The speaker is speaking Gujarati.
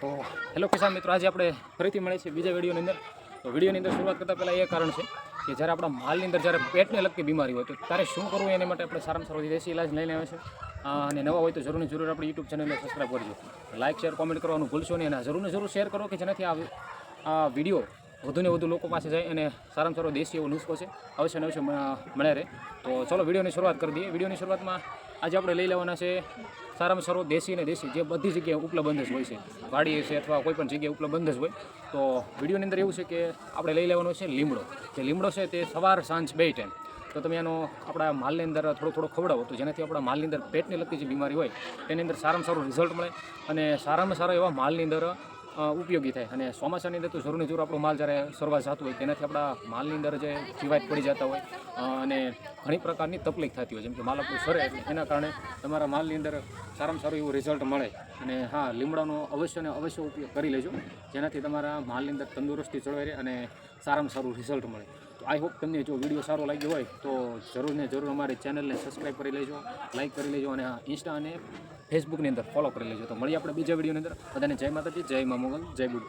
તો હેલો કિસાન મિત્રો, આજે આપણે ફરીથી મળે છે બીજા વિડીયોની અંદર. તો વિડીયોની અંદર શરૂઆત કરતાં પહેલાં એ કારણ છે કે જ્યારે આપણા માલની અંદર જ્યારે પેટને લગતી બીમારી હોય તો ત્યારે શું કરવું એને માટે આપણે સારામાં સારો દેશી ઇલાજ લઈને આવે છે. અને નવા હોય તો જરૂરને જરૂર આપણી યુટ્યુબ ચેનલને સબસ્ક્રાઈબ કરજો. લાઇક શેર કોમેન્ટ કરવાનું ભૂલશો નહીં અને જરૂર જરૂર શેર કરો કે જેનાથી આ વીડિયો વધુને વધુ લોકો પાસે જાય અને સારામાં સારો દેશી એવો નુસ્ખો છે. અવશ્ય અવશ્ય મળે રહે. તો ચલો વિડીયોની શરૂઆત કરી દઈએ. વિડીયોની શરૂઆતમાં આજે આપણે લઈ લેવાના છે સારામાં સારો દેશી અને દેશી જે બધી જગ્યાએ ઉપલબ્ધ જ હોય છે. વાડી છે અથવા કોઈ પણ જગ્યાએ ઉપલબ્ધ જ હોય. તો વિડીયોની અંદર એવું છે કે આપણે લઈ લેવાનો છે લીમડો. જે લીમડો છે તે સવાર સાંજ બે ટાઈમ તો તમે એનો આપણા માલની અંદર થોડો થોડો ખવડાવો તો જેનાથી આપણા માલની અંદર પેટને લગતી જે બીમારી હોય, તેની અંદર સારામાં સારું રિઝલ્ટ મળે અને સારામાં સારા એવા માલની અંદર ઉપયોગી થાય. અને ચોમાસાની અંદર તો જરૂરની જરૂર આપણો માલ જ્યારે સરવા જતો હોય, તેનાથી આપણા માલની અંદર જે જીવાત પડી જતા હોય અને ઘણી પ્રકારની તકલીફ થતી હોય, જેમ કે માલ આપણું સરે, એટલે એના કારણે તમારા માલની અંદર સારામાં સારું એવું રિઝલ્ટ મળે. અને હા, લીમડાનો અવશ્ય ને અવશ્ય ઉપયોગ કરી લેજો, જેનાથી તમારા માલની અંદર તંદુરસ્તી જળવાઈ રહે અને સારામાં સારું રિઝલ્ટ મળે. તો આઈ હોપ તમને જો વીડિયો સારો લાગ્યો હોય, તો જરૂર ને જરૂર અમારી ચેનલને સબસ્ક્રાઈબ કરી લેજો લાઇક કરી લેજો, અને હા ઇન્સ્ટા અને ફેસબુકની અંદર ફોલો કરી લેજો તો મળીએ આપણે બીજા વિડીયોની અંદર. બધાને જય માતાજી, જય મા મોગલ, જય બુટ